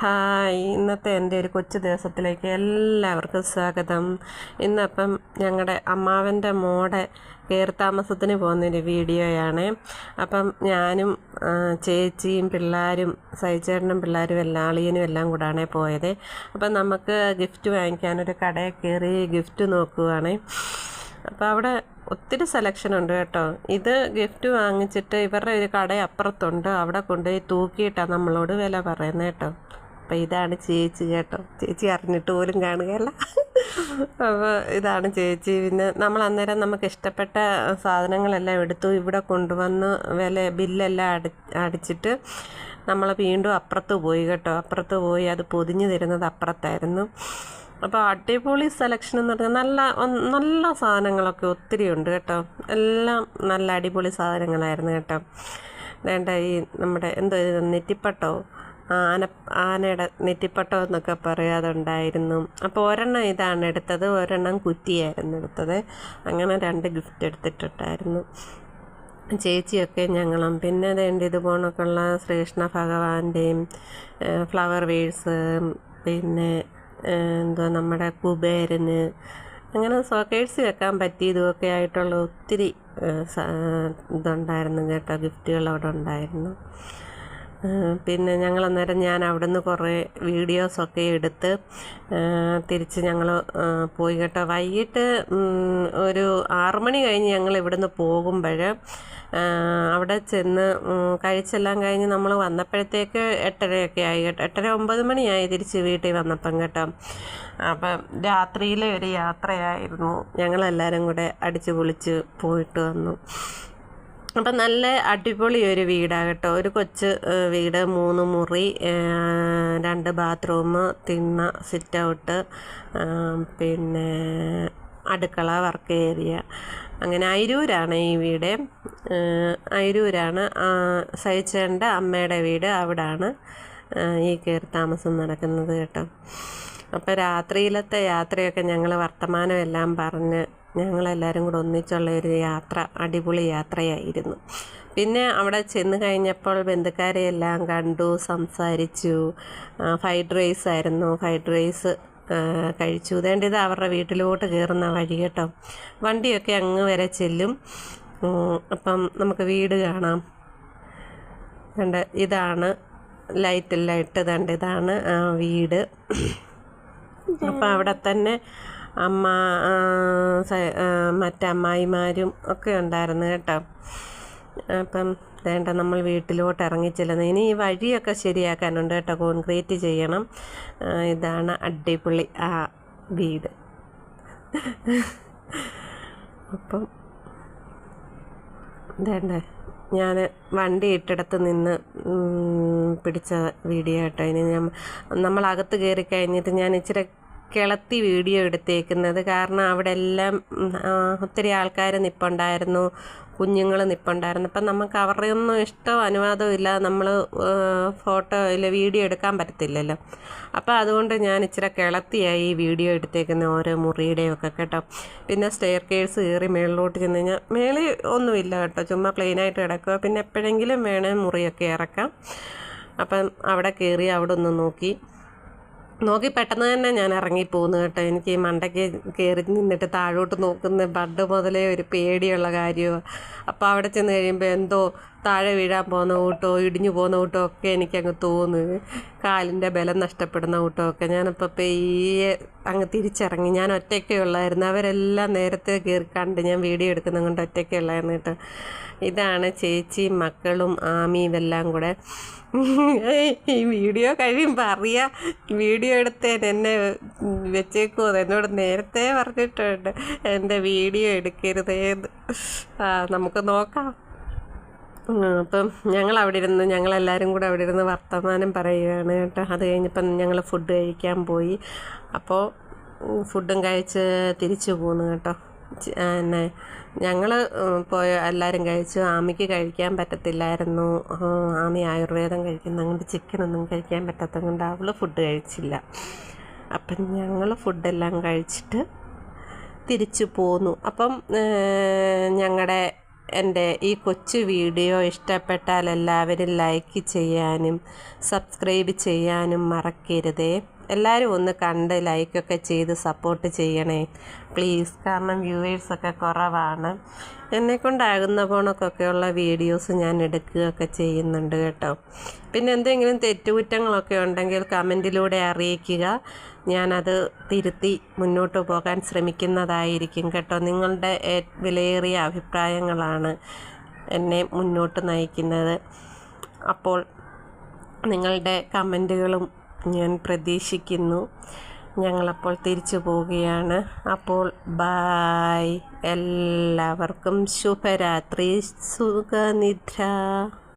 Hi. ഇന്നത്തെ എന്റെ ഒരു കൊച്ചു ദിവസത്തിലേക്ക് എല്ലാവർക്കും സ്വാഗതം. ഇന്നപ്പം ഞങ്ങളുടെ അമ്മാവന്റെ മോടെ കയറിത്താമസത്തിന് പോകുന്നൊരു വീഡിയോയാണ്. അപ്പം ഞാനും ചേച്ചിയും പിള്ളേരും സൈചേട്ടനും പിള്ളേരും എല്ലാം അളിയനും എല്ലാം കൂടാണ് പോയത്. അപ്പം നമുക്ക് ഗിഫ്റ്റ് വാങ്ങിക്കാനൊരു കടയിൽ കയറി ഗിഫ്റ്റ് നോക്കുവാണ്. അപ്പോൾ അവിടെ ഒത്തിരി സെലക്ഷൻ ഉണ്ട് കേട്ടോ. ഇത് ഗിഫ്റ്റ് വാങ്ങിച്ചിട്ട് ഇവരുടെ ഒരു കട അപ്പുറത്തുണ്ട് അവിടെ കൊണ്ടുപോയി തൂക്കിയിട്ടാണ് നമ്മളോട് വില പറയുന്നത് കേട്ടോ. അപ്പോൾ ഇതാണ് ചേച്ചി കേട്ടോ. ചേച്ചി അറിഞ്ഞിട്ട് പോലും കാണുകയല്ല. അപ്പോൾ ഇതാണ് ചേച്ചി. പിന്നെ നമ്മൾ അന്നേരം നമുക്ക് ഇഷ്ടപ്പെട്ട സാധനങ്ങളെല്ലാം എടുത്തു. ഇവിടെ കൊണ്ടുവന്ന് വില ബില്ലെല്ലാം അടി അടിച്ചിട്ട് നമ്മൾ വീണ്ടും അപ്പുറത്ത് പോയി കേട്ടോ. അപ്പുറത്ത് പോയി അത് പൊതിഞ്ഞു തരുന്നത് അപ്പുറത്തായിരുന്നു. അപ്പോൾ അടിപൊളി സെലക്ഷൻ എന്ന് പറഞ്ഞാൽ നല്ല നല്ല സാധനങ്ങളൊക്കെ ഒത്തിരി ഉണ്ട് കേട്ടോ. എല്ലാം നല്ല അടിപൊളി സാധനങ്ങളായിരുന്നു കേട്ടോ. വേണ്ട ഈ നമ്മുടെ എന്തോ നെറ്റിപ്പട്ടോ ആന ആനയുടെ നെറ്റിപ്പട്ടം എന്നൊക്കെ പറയാതുണ്ടായിരുന്നു അപ്പോൾ ഒരെണ്ണം ഇതാണ് എടുത്തത്. ഒരെണ്ണം കുറ്റിയായിരുന്നു എടുത്തത്. അങ്ങനെ രണ്ട് ഗിഫ്റ്റ് എടുത്തിട്ടുണ്ടായിരുന്നു. ചേച്ചിയൊക്കെ ഞങ്ങളും. പിന്നെ വേണ്ട ഇതുപോണൊക്കെയുള്ള ശ്രീകൃഷ്ണ ഭഗവാന്റെയും ഫ്ലവർ വേഴ്സ് പിന്നെ എന്തോ നമ്മുടെ കുബേരന് അങ്ങനെ സോക്കേഴ്സ് വെക്കാൻ പറ്റിയതുമൊക്കെ ആയിട്ടുള്ള ഒത്തിരി ഇതുണ്ടായിരുന്നു കേട്ടോ. ഗിഫ്റ്റുകൾ അവിടെ ഉണ്ടായിരുന്നു. പിന്നെ ഞങ്ങൾ അന്നേരം ഞാൻ അവിടുന്ന് കുറേ വീഡിയോസൊക്കെ എടുത്ത് തിരിച്ച് ഞങ്ങൾ പോയി കേട്ടോ. വൈകിട്ട് ഒരു ആറ് മണി കഴിഞ്ഞ് ഞങ്ങൾ ഇവിടുന്ന് പോകുമ്പോൾ അവിടെ ചെന്ന് കഴിച്ചെല്ലാം കഴിഞ്ഞ് നമ്മൾ വന്നപ്പോഴത്തേക്ക് എട്ടരയൊക്കെ ആയി കേട്ടോ. എട്ടര ഒമ്പത് മണിയായി തിരിച്ച് വീട്ടിൽ വന്നപ്പം കേട്ടോ. അപ്പം രാത്രിയിലെ ഒരു യാത്രയായിരുന്നു. ഞങ്ങളെല്ലാവരും കൂടെ അടിച്ചു പൊളിച്ച് പോയിട്ട് വന്നു. അപ്പം നല്ല അടിപൊളി ഒരു വീടാണ് കേട്ടോ. ഒരു കൊച്ച് വീട് മൂന്ന് മുറി രണ്ട് ബാത്റൂം തിണ്ണ സിറ്റ് ഔട്ട് പിന്നെ അടുക്കള വർക്ക് ഏരിയ. അങ്ങനെ അയിരൂരാണ് ഈ വീട്. അയിരൂരാണ് സഹിച്ചേന്റെ അമ്മയുടെ വീട് അവിടാണ് ഈ കയറി താമസം നടക്കുന്നത് കേട്ടോ. അപ്പോൾ രാത്രിയിലത്തെ യാത്രയൊക്കെ ഞങ്ങൾ വർത്തമാനം എല്ലാം പറഞ്ഞ് ഞങ്ങളെല്ലാവരും കൂടെ ഒന്നിച്ചുള്ള ഒരു യാത്ര അടിപൊളി യാത്രയായിരുന്നു. പിന്നെ അവിടെ ചെന്ന് കഴിഞ്ഞപ്പോൾ ബന്ധുക്കാരെ എല്ലാം കണ്ടു സംസാരിച്ചു. ഫ്രൈഡ് റൈസ് ആയിരുന്നു. ഫ്രൈഡ് റൈസ് കഴിച്ചു. ഇതേണ്ട ഇത് അവരുടെ വീട്ടിലോട്ട് കയറുന്ന വഴി കേട്ടോ. വണ്ടിയൊക്കെ അങ്ങ് വരെ ചെല്ലും. അപ്പം നമുക്ക് വീട് കാണാം. കണ്ട് ഇതാണ് ലൈറ്റെല്ലാം ഇട്ടതുണ്ട് ഇതാണ് ആ വീട്. അപ്പം അവിടെ തന്നെ അമ്മ മറ്റമ്മായിമാരും ഒക്കെ ഉണ്ടായിരുന്നു കേട്ടോ. അപ്പം വേണ്ട നമ്മൾ വീട്ടിലോട്ട് ഇറങ്ങിച്ചെല്ലുന്നത് ഇനി ഈ വഴിയൊക്കെ ശരിയാക്കാനുണ്ട് കേട്ടോ. കോൺക്രീറ്റ് ചെയ്യണം. ഇതാണ് അടിപൊളി ആ വീട്. അപ്പം വേണ്ടേ ഞാൻ വണ്ടി ഇട്ടിടത്ത് നിന്ന് പിടിച്ച വീഡിയോ കേട്ടോ. ഇനി ഞാൻ നമ്മളകത്ത് കയറി കഴിഞ്ഞിട്ട് ഞാൻ ഇച്ചിരി കിളത്തി വീഡിയോ എടുത്തേക്കുന്നത്. കാരണം അവിടെ എല്ലാം ഒത്തിരി ആൾക്കാർ നിപ്പുണ്ടായിരുന്നു കുഞ്ഞുങ്ങൾ നിപ്പുണ്ടായിരുന്നു. അപ്പം നമുക്ക് അവരുടെ ഒന്നും ഇഷ്ടവും അനുവാദവും ഇല്ലാതെ നമ്മൾ ഫോട്ടോ ഇല്ല വീഡിയോ എടുക്കാൻ പറ്റത്തില്ലല്ലോ. അപ്പോൾ അതുകൊണ്ട് ഞാൻ ഇച്ചിരി കിളത്തിയായി ഈ വീഡിയോ എടുത്തേക്കുന്ന ഓരോ മുറിയുടെയും ഒക്കെ കേട്ടോ. പിന്നെ സ്റ്റെയർ കേഴ്സ് കയറി മേളിലോട്ട് ചെന്ന് കഴിഞ്ഞാൽ മേളിൽ ഒന്നുമില്ല കേട്ടോ. ചുമ്മാ പ്ലെയിനായിട്ട് കിടക്കുക പിന്നെ എപ്പോഴെങ്കിലും വേണേൽ മുറിയൊക്കെ ഇറക്കാം. അപ്പം അവിടെ കയറി അവിടെ ഒന്ന് നോക്കി. നോക്കി പെട്ടെന്ന് തന്നെ ഞാൻ ഇറങ്ങിപ്പോന്നു കേട്ടോ. എനിക്ക് മണ്ടയ്ക്ക് കയറി നിന്നിട്ട് താഴോട്ട് നോക്കുന്ന ബഡ് മുതലേ ഒരു പേടിയുള്ള കാര്യമാണ് അപ്പോൾ അവിടെ ചെന്ന് കഴിയുമ്പോൾ എന്തോ താഴെ വീഴാൻ പോകുന്ന കൂട്ടോ ഇടിഞ്ഞു പോകുന്ന കൂട്ടോ ഒക്കെ എനിക്കങ്ങ് തോന്നുന്നു. കാലിന്റെ ബലം നഷ്ടപ്പെടുന്ന കൂട്ടോ ഒക്കെ. ഞാനപ്പോൾ പെയ്യെ അങ്ങ് തിരിച്ചിറങ്ങി. ഞാൻ ഒറ്റയ്ക്കേ ഉള്ളായിരുന്നു. അവരെല്ലാം നേരത്തെ കീർക്കാണ്ട് ഞാൻ വീഡിയോ എടുക്കുന്നത് കൊണ്ട് ഒറ്റയ്ക്കേ ഉള്ളായിരുന്നു കേട്ടോ. ഇതാണ് ചേച്ചിയും മക്കളും ആമിയും എല്ലാം കൂടെ. ഈ വീഡിയോ കഴിയുമ്പോൾ അറിയാം. വീഡിയോ എടുത്തേന് എന്നെ വെച്ചേക്കുമോ എന്നോട് നേരത്തെ പറഞ്ഞിട്ടുണ്ട്. എന്റെ വീഡിയോ എടുക്കരുതേന്ന്. നമുക്ക് നോക്കാം. അപ്പം ഞങ്ങൾ അവിടെ ഇരുന്ന് ഞങ്ങളെല്ലാവരും കൂടെ അവിടെ ഇരുന്ന് വർത്തമാനം പറയുകയാണ് കേട്ടോ. അത് കഴിഞ്ഞപ്പം ഞങ്ങൾ ഫുഡ് കഴിക്കാൻ പോയി. അപ്പോൾ ഫുഡും കഴിച്ച് തിരിച്ചു പോന്നു കേട്ടോ. പിന്നെ ഞങ്ങൾ പോയ എല്ലാവരും കഴിച്ചു. ആമിക്ക് കഴിക്കാൻ പറ്റത്തില്ലായിരുന്നു. ആമി ആയുർവേദം കഴിക്കുന്ന. കൊണ്ട് ചിക്കനൊന്നും കഴിക്കാൻ പറ്റാത്തതുകൊണ്ട് അവൾ ഫുഡ് കഴിച്ചില്ല. അപ്പം ഞങ്ങൾ ഫുഡെല്ലാം കഴിച്ചിട്ട് തിരിച്ചു പോന്നു. അപ്പം ഞങ്ങളുടെ എന്റെ ഈ കൊച്ചു വീഡിയോ ഇഷ്ടപ്പെട്ടാൽ എല്ലാവരും ലൈക്ക് ചെയ്യാനും സബ്സ്ക്രൈബ് ചെയ്യാനും മറക്കരുതേ. എല്ലാവരും ഒന്ന് കണ്ട് ലൈക്കൊക്കെ ചെയ്ത് സപ്പോർട്ട് ചെയ്യണേ. പ്ലീസ് കാരണം വ്യൂവേഴ്സൊക്കെ കുറവാണ്. എന്നെക്കൊണ്ടാകുന്ന പോണക്കൊക്കെയുള്ള വീഡിയോസ് ഞാൻ എടുക്കുകയൊക്കെ ചെയ്യുന്നുണ്ട് കേട്ടോ. പിന്നെ എന്തെങ്കിലും തെറ്റുകുറ്റങ്ങളൊക്കെ ഉണ്ടെങ്കിൽ കമന്റിലൂടെ അറിയിക്കുക. ഞാനത് തിരുത്തി മുന്നോട്ട് പോകാൻ ശ്രമിക്കുന്നതായിരിക്കും കേട്ടോ. നിങ്ങളുടെ വിലയേറിയ അഭിപ്രായങ്ങളാണ് എന്നെ മുന്നോട്ട് നയിക്കുന്നത്. അപ്പോൾ നിങ്ങളുടെ കമന്റുകളും ഞാൻ പ്രതീക്ഷിക്കുന്നു. ഞങ്ങളപ്പോൾ തിരിച്ചു പോവുകയാണ്. അപ്പോൾ ബായ് എല്ലാവർക്കും ശുഭരാത്രി. സുഖനിദ്ര.